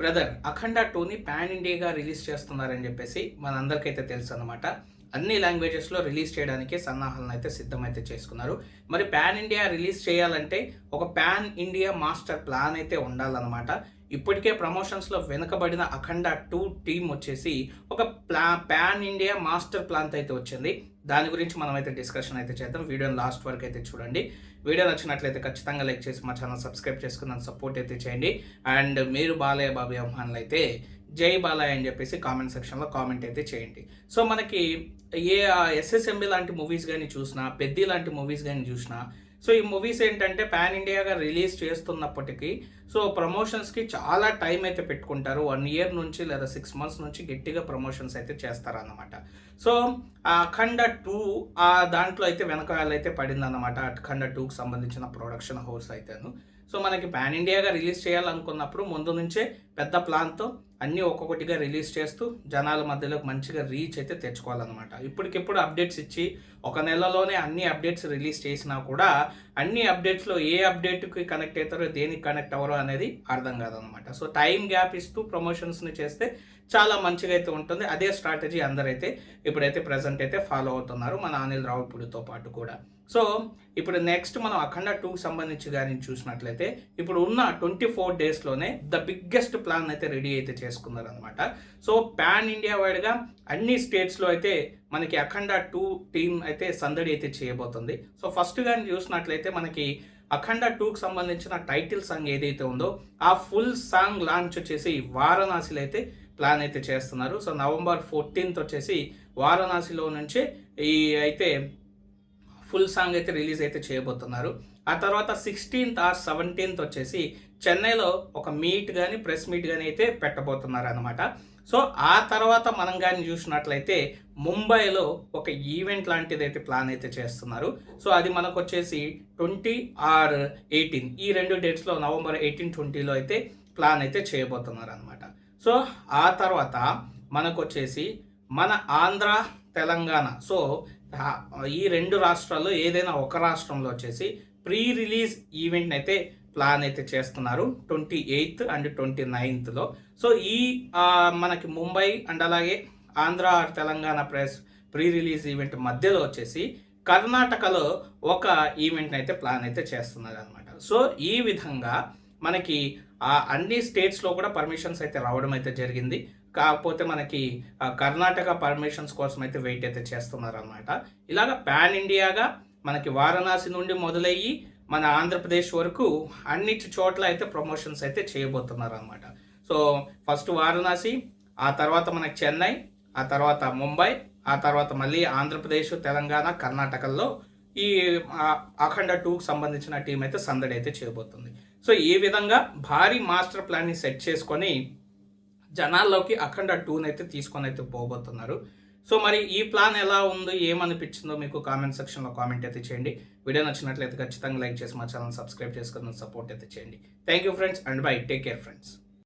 Brother అఖండ టూని pan ఇండియాగా release చేస్తున్నారని చెప్పేసి మనందరికైతే తెలుసు అనమాట అన్ని లాంగ్వేజెస్లో రిలీజ్ చేయడానికి సన్నాహాలను అయితే సిద్ధమైతే చేసుకున్నారు. మరి పాన్ ఇండియా రిలీజ్ చేయాలంటే ఒక పాన్ ఇండియా మాస్టర్ ప్లాన్ అయితే ఉండాలన్నమాట. ఇప్పటికే ప్రమోషన్స్లో వెనుకబడిన అఖండ టూ టీం వచ్చేసి ఒక ప్లా పాన్ ఇండియా మాస్టర్ ప్లాన్తో అయితే వచ్చింది. దాని గురించి మనం అయితే డిస్కషన్ అయితే చేద్దాం. వీడియోని లాస్ట్ వరకు అయితే చూడండి. వీడియో నచ్చినట్లయితే ఖచ్చితంగా లైక్ చేసి మా ఛానల్ సబ్స్క్రైబ్ చేసుకుని సపోర్ట్ అయితే చేయండి. అండ్ మీరు బాలయ్య బాబు అభిమానులు అయితే జై బాలయ్య అని చెప్పేసి కామెంట్ సెక్షన్లో కామెంట్ అయితే చేయండి. సో మనకి ఏ ఎస్ఎస్ఎంబి లాంటి మూవీస్ కానీ చూసినా పెద్ది లాంటి మూవీస్ కానీ చూసినా సో ఈ మూవీస్ ఏంటంటే పాన్ ఇండియాగా రిలీజ్ చేస్తున్నప్పటికీ సో ప్రమోషన్స్కి చాలా టైం అయితే పెట్టుకుంటారు. వన్ ఇయర్ నుంచి లేదా సిక్స్ మంత్స్ నుంచి గట్టిగా ప్రమోషన్స్ అయితే చేస్తారన్నమాట. సో ఆ అఖండ టూ ఆ దాంట్లో అయితే వెనకాల అయితే పడిందన్నమాట. అఖండ టూకి సంబంధించిన ప్రొడక్షన్ హౌస్ అయితేను. సో మనకి పాన్ ఇండియాగా రిలీజ్ చేయాలనుకున్నప్పుడు ముందు నుంచే పెద్ద ప్లాన్తో అన్నీ ఒక్కొక్కటిగా రిలీజ్ చేస్తూ జనాల మధ్యలో మంచిగా రీచ్ అయితే తెచ్చుకోవాలన్నమాట. ఇప్పటికిప్పుడు అప్డేట్స్ ఇచ్చి ఒక నెలలోనే అన్ని అప్డేట్స్ రిలీజ్ చేసినా కూడా అన్ని అప్డేట్స్లో ఏ అప్డేట్కి కనెక్ట్ అవుతారో దేనికి కనెక్ట్ అవ్వరో అనేది అర్థం కాదనమాట సో టైం గ్యాప్ ఇస్తూ ప్రమోషన్స్ని చేస్తే చాలా మంచిగా అయితే ఉంటుంది. అదే స్ట్రాటజీ అందరైతే ఇప్పుడైతే ప్రజెంట్ అయితే ఫాలో అవుతున్నారు మన అనిల్ రావుపూడితో పాటు కూడా. సో ఇప్పుడు నెక్స్ట్ మనం అఖండ టూకి సంబంధించి కానీ చూసినట్లయితే ఇప్పుడు ఉన్న ట్వంటీ ఫోర్ డేస్లోనే ద బిగ్గెస్ట్ ప్లాన్ అయితే రెడీ అయితే చేస్తారు అనమాట సో పాన్ ఇండియా వైడ్గా అన్ని స్టేట్స్లో అయితే మనకి అఖండ టూ టీమ్ అయితే సందడి అయితే చేయబోతుంది. సో ఫస్ట్ కానీ చూసినట్లయితే మనకి అఖండ టూకి సంబంధించిన టైటిల్ సాంగ్ ఏదైతే ఉందో ఆ ఫుల్ సాంగ్ లాంచ్ వచ్చేసి వారణాసిలో అయితే ప్లాన్ అయితే చేస్తున్నారు. సో నవంబర్ ఫోర్టీన్త్ వచ్చేసి వారణాసిలో నుంచి ఈ అయితే ఫుల్ సాంగ్ అయితే రిలీజ్ అయితే చేయబోతున్నారు. ఆ తర్వాత సిక్స్టీన్త్ ఆర్ సెవెంటీన్త్ వచ్చేసి చెన్నైలో ఒక మీట్ కానీ ప్రెస్ మీట్ కానీ అయితే పెట్టబోతున్నారు అనమాట సో ఆ తర్వాత మనం కానీ చూసినట్లయితే ముంబైలో ఒక ఈవెంట్ లాంటిది అయితే ప్లాన్ అయితే చేస్తున్నారు. సో అది మనకు వచ్చేసి ట్వంటీ ఆర్ ఎయిటీన్. ఈ రెండు డేట్స్లో నవంబర్ ఎయిటీన్ ట్వంటీలో అయితే ప్లాన్ అయితే చేయబోతున్నారు అనమాట సో ఆ తర్వాత మనకు వచ్చేసి మన ఆంధ్ర తెలంగాణ. సో ఈ రెండు రాష్ట్రాల్లో ఏదైనా ఒక రాష్ట్రంలో వచ్చేసి ప్రీ రిలీజ్ ఈవెంట్ని అయితే ప్లాన్ అయితే చేస్తున్నారు ట్వంటీ ఎయిత్ అండ్ ట్వంటీ నైన్త్లో. సో ఈ మనకి ముంబై అండ్ అలాగే Andhra Telangana press pre release event మధ్యలో వచ్చేసి కర్ణాటకలో ఒక ఈవెంట్ని అయితే ప్లాన్ అయితే చేస్తున్నారు అనమాట సో ఈ విధంగా మనకి ఆ అన్ని స్టేట్స్లో కూడా పర్మిషన్స్ అయితే రావడం అయితే జరిగింది. కాకపోతే మనకి కర్ణాటక పర్మిషన్స్ కోసం అయితే వెయిట్ అయితే చేస్తున్నారు అనమాట ఇలాగ పాన్ ఇండియాగా మనకి వారణాసి నుండి మొదలయ్యి మన ఆంధ్రప్రదేశ్ వరకు అన్నిటి చోట్ల అయితే ప్రమోషన్స్ అయితే చేయబోతున్నారు అనమాట సో ఫస్ట్ వారణాసి ఆ తర్వాత మనకి చెన్నై ఆ తర్వాత ముంబై ఆ తర్వాత మళ్ళీ ఆంధ్రప్రదేశ్ తెలంగాణ కర్ణాటకల్లో ఈ అఖండ టూకి సంబంధించిన టీం అయితే సందడి అయితే చేయబోతుంది. సో ఈ విధంగా భారీ మాస్టర్ ప్లాన్ని సెట్ చేసుకొని జనాల్లోకి అఖండ టూని అయితే తీసుకొని అయితే పోబోతున్నారు. సో మరి ఈ ప్లాన్ ఎలా ఉందో? ఏమనిపించిందో మీకు కామెంట్ సెక్షన్లో కామెంట్ అయితే చేయండి. వీడియో నచ్చినట్లయితే ఖచ్చితంగా లైక్ చేసి మా ఛానల్ సబ్స్క్రైబ్ చేసుకుని సపోర్ట్ అయితే చేయండి. Thank you friends and bye take care friends